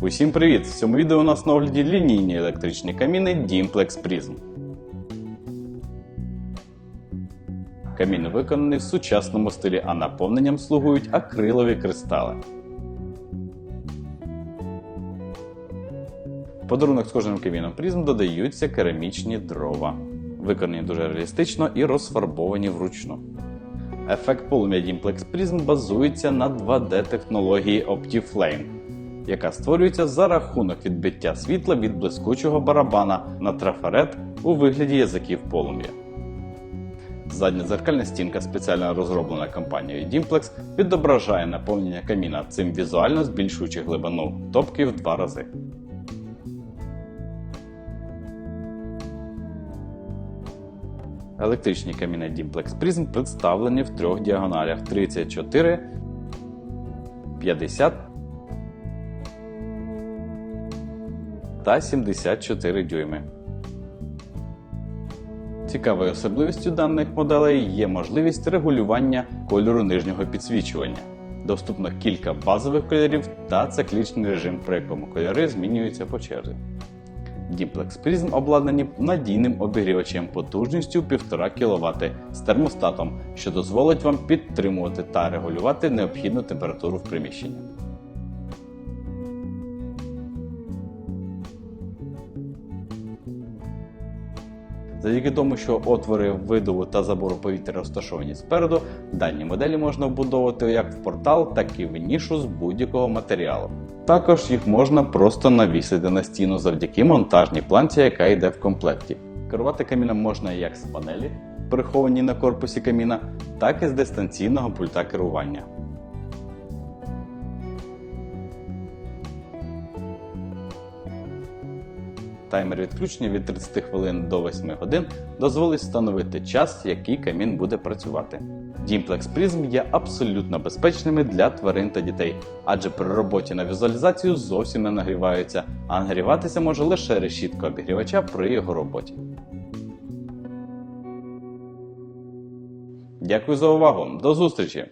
Усім привіт! В цьому відео у нас на огляді лінійні електричні каміни Dimplex Prism. Камін виконаний в сучасному стилі, а наповненням слугують акрилові кристали. Подарунок з кожним каміном Prism додаються керамічні дрова, виконані дуже реалістично і розфарбовані вручну. Ефект полум'я Dimplex Prism базується на 2D-технології OptiFlame, яка створюється за рахунок відбиття світла від блискучого барабана на трафарет у вигляді язиків полум'я. Задня дзеркальна стінка, спеціально розроблена компанією Dimplex, відображає наповнення каміна, цим візуально збільшуючи глибину топки в два рази. Електричні каміни Dimplex Prism представлені в трьох діагоналях 34, 50 та 74 дюйми. Цікавою особливістю даних моделей є можливість регулювання кольору нижнього підсвічування. Доступно кілька базових кольорів та циклічний режим, при якому кольори змінюються по черзі. Dimplex Prism обладнані надійним обігрівачем потужністю 1,5 кВт з термостатом, що дозволить вам підтримувати та регулювати необхідну температуру в приміщенні. Завдяки тому, що отвори видову та забору повітря розташовані спереду, дані моделі можна вбудовувати як в портал, так і в нішу з будь-якого матеріалу. Також їх можна просто навісити на стіну завдяки монтажній планці, яка йде в комплекті. Керувати каміном можна як з панелі, прихованій на корпусі каміна, так і з дистанційного пульта керування. Таймер відключення від 30 хвилин до 8 годин дозволить встановити час, який камін буде працювати. Dimplex Prism є абсолютно безпечними для тварин та дітей, адже при роботі на візуалізацію зовсім не нагріваються, а нагріватися може лише решітка обігрівача при його роботі. Дякую за увагу! До зустрічі!